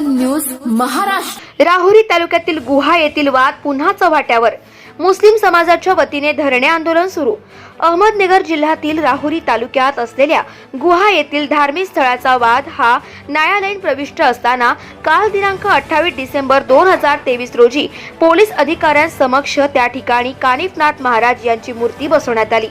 News Maharashtra. Rahuri तालुक्यातील गुहा येथील वाद पुन्हा चव्हाट्यावर. मुस्लिम समाजाच्या वतीने धरणे आंदोलन सुरू. अहमदनगर जिल्ह्यातील राहुरी तालुक्यात असलेल्या गुहा येथील धार्मिक स्थळाचा वाद हा न्यायालयीन प्रविष्ट असताना काल दिनांक अठ्ठावीस डिसेंबर दोन हजार तेवीस रोजी पोलीस अधिकाऱ्यांसमक्ष त्या ठिकाणी कानिफनाथ महाराज यांची मूर्ती बसवण्यात आली.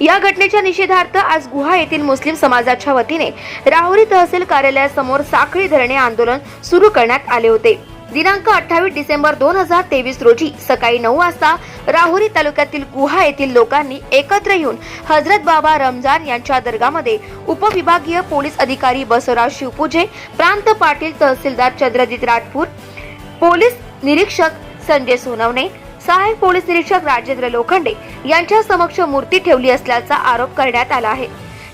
या घटनेच्या निषेधार्थ आज गुहा येथील मुस्लिम समाजाच्या वतीने राहुरी तहसील कार्यालयासमोर साखळी धरणे आंदोलन सुरू करण्यात आले होते. दिनांक अठ्ठावीस डिसेंबर दोन हजार तेवीस रोजी सकाळी नऊ वाजता राहुरी तालुक्यातील गुहा येथील लोकांनी एकत्र येऊन हजरत बाबा रमजान यांच्या दर्गामध्ये उपविभागीय पोलीस अधिकारी बसवराव शिवपूजे प्रांत पाटील तहसीलदार चंद्रजित राठपूर पोलीस निरीक्षक संजय सोनवणे सहाय्यक पोलीस निरीक्षक राजेंद्र लोखंडे यांच्या समक्ष मूर्ती ठेवली असल्याचा आरोप करण्यात आला आहे.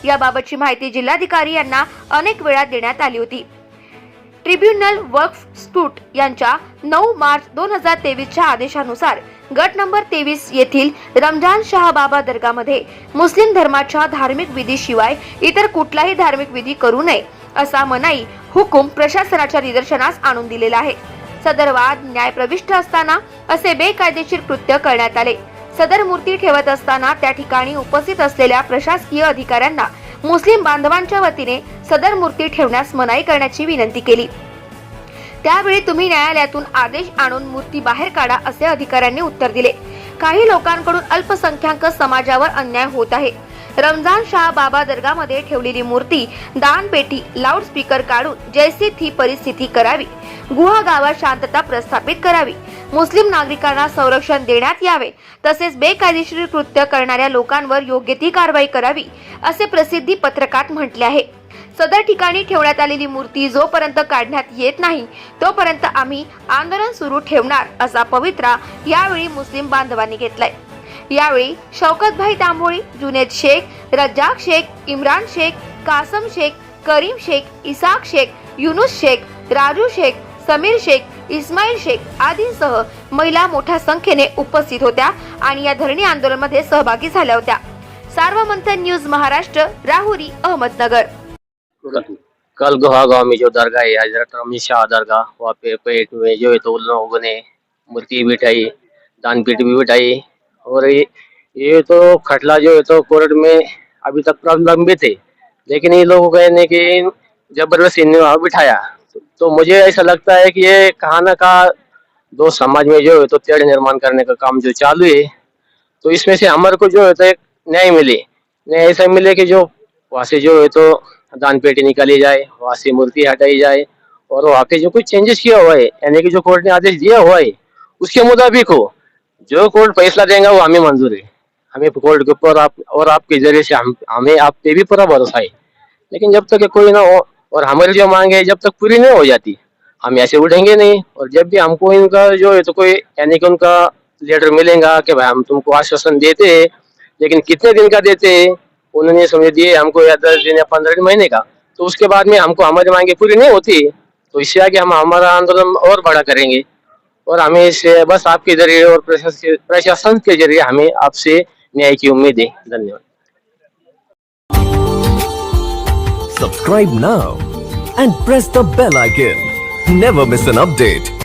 याबाबतची माहिती जिल्हाधिकारी यांना अनेक वेळा देण्यात आली होती. ट्रिब्युनल वक्फ स्टूट यांच्या नऊ मार्च दोन हजार तेवीसच्या आदेशानुसार गट नंबर तेवीस येथील रमजान शाह बाबा दर्गामध्ये मुस्लिम धर्माच्या धार्मिक विधीशिवाय इतर कुठलाही धार्मिक विधी करू नये असा मनाई हुकूम प्रशासनाच्या निदर्शनास आणून दिलेला आहे. सदर वाद न्याय प्रविष्ट असताना असे बेकायदेशीर कृत्य करण्यात आले. सदर मूर्ती ठेवत असताना त्या ठिकाणी उपस्थित असलेल्या प्रशासकीय अधिकाऱ्यांना मुस्लिम बांधवांच्या वतीने सदर मूर्ती ठेवण्यास मनाई करण्याची विनंती केली. त्यावेळी तुम्ही न्यायालयातून आदेश आणून मूर्ती बाहेर काढा असे अधिकाऱ्यांनी उत्तर दिले. काही लोकांकडून अल्पसंख्याक समाजावर अन्याय होत आहे. रमजान शाह बाबा दर्गामध्ये ठेवलेली मूर्ती दानपेटी लाऊडस्पीकर काढून जैसी थी परिस्थिती करावी. गुहा गावात शांतता प्रस्थापित करावी. मुस्लिम नागरिकांना संरक्षण देण्यात यावे. तसेच बेकायदेशीर कृत्य करणाऱ्या लोकांवर योग्य ती कारवाई करावी असे प्रसिद्धी पत्रकात म्हटले आहे. सदर ठिकाणी ठेवण्यात आलेली मूर्ती जोपर्यंत काढण्यात येत नाही तोपर्यंत आम्ही आंदोलन सुरू ठेवणार असा पवित्रा यावेळी मुस्लिम बांधवांनी घेतलाय. यावेळी शौकतभाई तांबोळी जुनेद शेख रज्जाक शेख इम्रान शेख कासम शेख करीम शेख इसाक शेख युनुस शेख राजू शेख समीर शेख इस्माईल शेख आदींसह महिला मोठ्या संख्येने उपस्थित होत्या आणि या धरणी आंदोलनामध्ये सहभागी झाल्या होत्या. सार्वमंथन न्यूज महाराष्ट्र राहुरी अहमदनगर. कल गुहा गांव में जो दरगाह है हजरत रमी शाह दरगाह वहाँ पे पेट में जो है तो लोगों ने मूर्ति बिठाई दान पीठ भी बिठाई और ये ये तो खटला जो है तो कोर्ट में अभी तक प्रलंबित है लेकिन ये लोगों कहने की ज़बरदस्ती इन्हें वहाँ बिठाया। तो, तो मुझे ऐसा लगता है कि ये कहा ना कहा दो समाज में जो है तो तेड़ निर्माण करने का काम जो चालू है तो इसमें से हमारे को जो है तो एक न्याय मिले। न्याय ऐसा मिले कि जो वहाँ से जो है तो दान पेटी निकाली जाए वहाँ से मूर्ति हटाई जाए और वहाँ पे जो कुछ चेंजेस किया हुआ है यानी कि जो कोर्ट ने आदेश दिया हुआ है उसके मुताबिक हो। जो कोर्ट फैसला देगा वो हमें मंजूर है। हमें कोर्ट के ऊपर आप और आपके ज़रिए से हम आप पे भी पूरा भरोसा है। लेकिन जब तक कोई ना हो, और हमारी जो मांगे है, जब तक पूरी नहीं हो जाती, हम ऐसे उठेंगे नहीं। और जब भी हमको इनका जो है तो कोई यानी कि उनका लेटर मिलेगा कि भाई हम तुमको आश्वासन देते हैं, लेकिन कितने दिन का देते हैं, उन्होंने समझ दिए हमको या दस दिन या पंद्रह दिन महीने का। तो उसके बाद में हमको हमारी मांगे पूरी नहीं होती। तो इससे आगे हम हमारा आंदोलन और बड़ा करेंगे। और हमें इससे बस आपके जरिए और प्रशासन प्रशासन के जरिए हमें आपसे न्याय की उम्मीद है धन्यवाद Subscribe now and press the bell icon. Never miss an update.